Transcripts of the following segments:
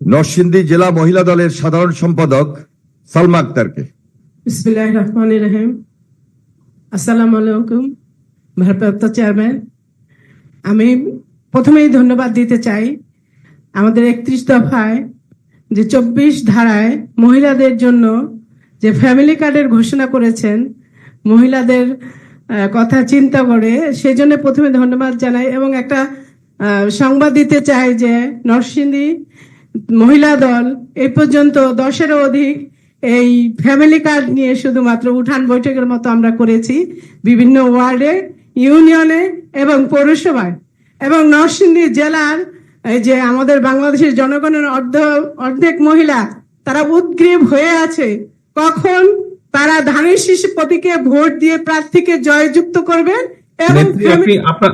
নরসিংদী জেলা মহিলা দলের সাধারণ সম্পাদক সালমা আক্তারকে। আসসালামু আলাইকুম, ভারপ্রাপ্ত চেয়ারম্যান। আমি প্রথমেই ধন্যবাদ দিতে চাই আমাদের একত্রিশ দফায় যে চব্বিশ ধারায় মহিলাদের জন্য যে ফ্যামিলি কার্ডের ঘোষণা করেছেন, মহিলাদের কথা চিন্তা করে, সেই জন্য প্রথমে ধন্যবাদ জানাই এবং একটা সংবাদ দিতে চাই যে নরসিংদী মহিলা দল এই পর্যন্ত দশেরও অধিক এই ফ্যামিলি কার্ড নিয়ে শুধুমাত্র উঠান বৈঠকের মতো আমরা করেছি। বিভিন্ন ওয়ার্ডে ইউনিয়নে এবং পৌরসভায়। এবং নরসিংদী জেলার এই যে আমাদের বাংলাদেশের জনগণের অর্ধ অর্ধেক মহিলা তারা উদ্গ্রীব হয়ে আছে। কখন তারা ধানের শীর্ষ প্রতীকে ভোট দিয়ে প্রার্থীকে জয়যুক্ত করবেন এবং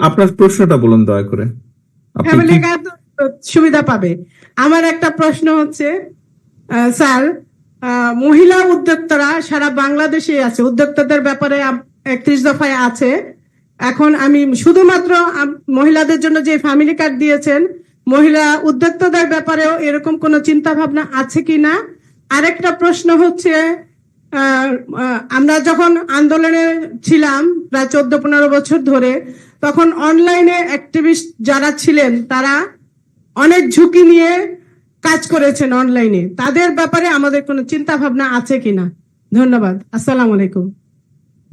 আপনার প্রশ্নটা বলুন দয়া করে। ফ্যামিলি কার্ড সুবিধা পাবে। আমার একটা প্রশ্ন হচ্ছে স্যার মহিলা উদ্যোক্তারা সারা বাংলাদেশে আছে, উদ্যোক্তাদের ব্যাপারে একত্রিশ দফায় আছে। এখন আমি শুধুমাত্র মহিলাদের জন্য যে ফ্যামিলি কার্ড দিয়েছেন, মহিলা উদ্যোক্তাদের ব্যাপারেও এরকম কোনো চিন্তা ভাবনা আছে কি না? আরেকটা প্রশ্ন হচ্ছে আমরা যখন আন্দোলনে ছিলাম প্রায় চোদ্দ পনেরো বছর ধরে, তখন অনলাইনে অ্যাক্টিভিস্ট যারা ছিলেন, তারা অনেক ঝুঁকি নিয়ে কাজ করেছেন অনলাইনে। তাদের ব্যাপারে আমাদের কোনো চিন্তা ভাবনা আছে কিনা? ধন্যবাদ। আসসালামু আলাইকুম।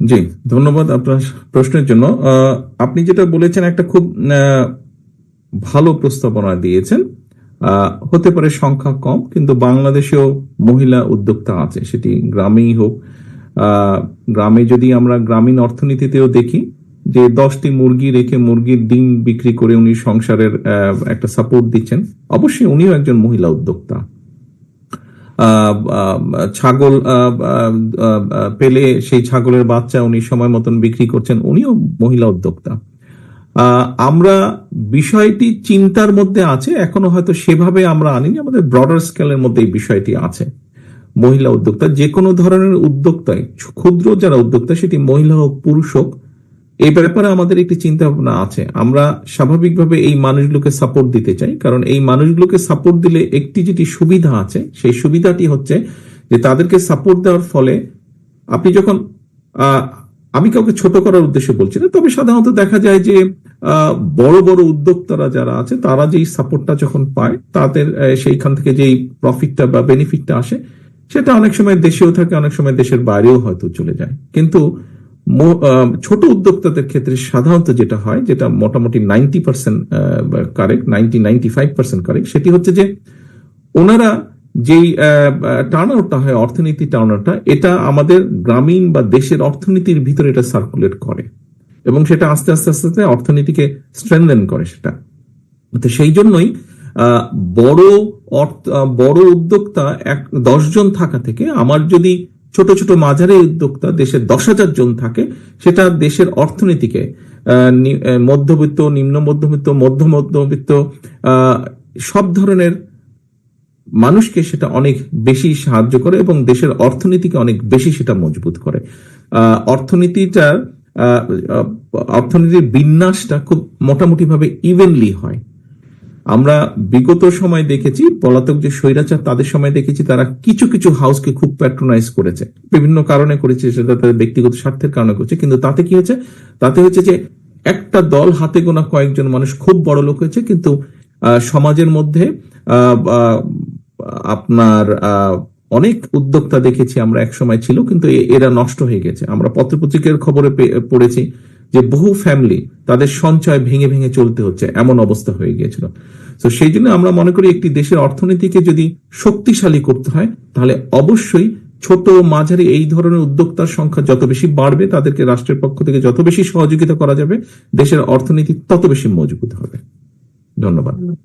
জি, ধন্যবাদ আপনার প্রশ্নের জন্য। আপনি যেটা বলেছেন, একটা খুব ভালো প্রস্তাবনা দিয়েছেন। হতে পারে সংখ্যা কম, কিন্তু বাংলাদেশেও মহিলা উদ্যোক্তা আছে, সেটি গ্রামেই হোক। গ্রামে যদি আমরা গ্রামীণ অর্থনীতিতেও দেখি যে দশটি মুরগি রেখে মুরগির ডিম বিক্রি করে উনি সংসারের একটা সাপোর্ট দিচ্ছেন, অবশ্যই উনিও একজন মহিলা উদ্যোক্তা। ছাগল পেলে সেই ছাগলের বাচ্চা উনি সময় মতন বিক্রি করছেন, উনিও মহিলা উদ্যোক্তা। আমরা বিষয়টি চিন্তার মধ্যে আছে, এখনও হয়তো সেভাবে আমরা আনিনি, আমাদের ব্রডার স্কেলের মধ্যে এই বিষয়টি আছে। মহিলা উদ্যোক্তা, যে কোনো ধরনের উদ্যোক্তায় ক্ষুদ্র যারা উদ্যোক্তা, সেটি মহিলা হোক, পুরুষ হোক এই ব্যাপারে আমাদের একটি চিন্তা ভাবনা আছে। আমরা স্বাভাবিকভাবে এই মানুষগুলোকে সাপোর্ট দিতে চাই, কারণ এই মানুষগুলোকে সাপোর্ট দিলে একটি যেটি সুবিধা আছে, সেই সুবিধাটি হচ্ছে যে তাদেরকে সাপোর্ট দেওয়ার ফলে আপনি যখন আমি কাউকে ছোট করার উদ্দেশ্যে বলছি না, তবে সাধারণত দেখা যায় যে বড় বড় উদ্যোক্তারা যারা আছে, তারা যেই সাপোর্টটা যখন পায়, তাদের সেইখান থেকে যেই প্রফিটটা বা বেনিফিটটা আসে, সেটা অনেক সময় দেশেও থাকে, অনেক সময় দেশের বাইরেও হয়তো চলে যায়। কিন্তু ছোট উদ্যোক্তাদের ক্ষেত্রে সাধারণত যেটা হয়, যেটা মোটামুটি ninety percent correct ninety ninety five percent correct সেটি হচ্ছে যে ওনারা যেই টার্ন আউটটা হয়, অর্থনীতি টার্ন আউটটা এটা আমাদের গ্রামীণ বা দেশের অর্থনীতির ভিতরে এটা সার্কুলেট করে এবং সেটা আস্তে আস্তে আস্তে আস্তে অর্থনীতিকে স্ট্রেনদেন করে সেটা। তো সেই জন্যই বড় বড় উদ্যোক্তা এক দশজন থাকা থেকে আমার যদি ছোট ছোট মাঝারি উদ্যোক্তা দেশের দশ হাজার জন থাকে, সেটা দেশের অর্থনীতিকে মধ্যবিত্ত, নিম্ন মধ্যবিত্ত, মধ্য মধ্যবিত্ত সব ধরনের মানুষকে সেটা অনেক বেশি সাহায্য করে এবং দেশের অর্থনীতিকে অনেক বেশি সেটা মজবুত করে। অর্থনীতিটার অর্থনীতির বিন্যাসটা খুব মোটামুটি ভাবে ইভেনলি হয়। আমরা বিগত সময় দেখেছি, পলাতক যে স্বৈরাচার তাদের সময় দেখেছি, তারা কিছু কিছু হাউসকে খুব প্যাট্রোনাইজ করেছে। বিভিন্ন কারণে করেছে, সেটা তাদের ব্যক্তিগত স্বার্থের কারণে করছে। কিন্তু তাতে কি হয়েছে? তাতে হচ্ছে যে একটা দল হাতে গোনা কয়েকজন মানুষ খুব বড় লোক হয়েছে, কিন্তু সমাজের মধ্যে আপনার অনেক উদ্যোক্তা দেখেছি, আমরা এক সময় ছিল, কিন্তু এরা নষ্ট হয়ে গেছে। আমরা পত্রপত্রিকার খবরে পড়েছি যে বহু ফ্যামিলি তাদের সঞ্চয় ভেঙে ভেঙে চলতে হচ্ছে, এমন অবস্থা হয়ে গিয়েছিল। তো সেই জন্য আমরা মনে করি একটি দেশের অর্থনীতিকে যদি শক্তিশালী করতে হয়, তাহলে অবশ্যই ছোট মাঝারি এই ধরনের উদ্যোক্তার সংখ্যা যত বেশি বাড়বে, তাদেরকে রাষ্ট্রের পক্ষ থেকে যত বেশি সহযোগিতা করা যাবে, দেশের অর্থনীতি তত বেশি মজবুত হবে। ধন্যবাদ।